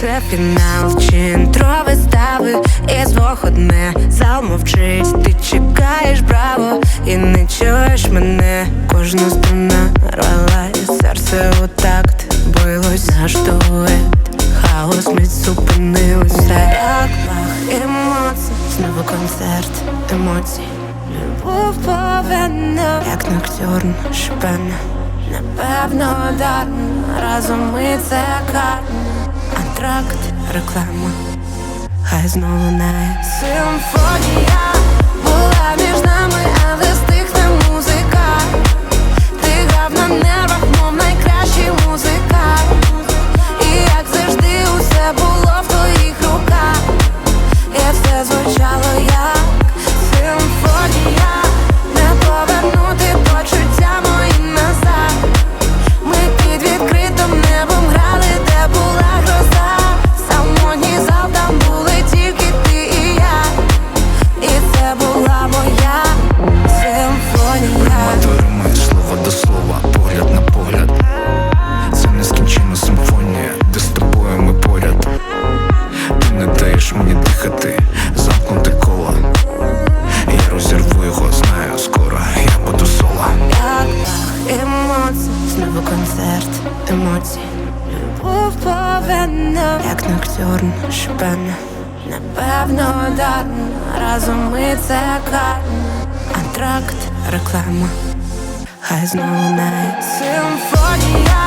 Це фінал. Чи інтро вистави Із двох одне зал мовчить. Ти чекаєш браво. І не чуєш мене. Кожна струна рвалась, серце у такт Билось. Наш дует. Хаос мить зупинився Як пах емоцій Знову концерт. Емоцій Любов повинна. Як ноктюрн шпена Напевно дарно Разом ми це карно Антракт, реклама. Хай знову не Симфонія була між нами, мені замкнути коло. Я розірву його, знаю, скоро я буду соло. Як емоцій, знову концерт емоцій Любов повинна, як ноктюрн шпена Напевно дарно, разом ми це карно Антракт, реклама. Хай знову не симфонія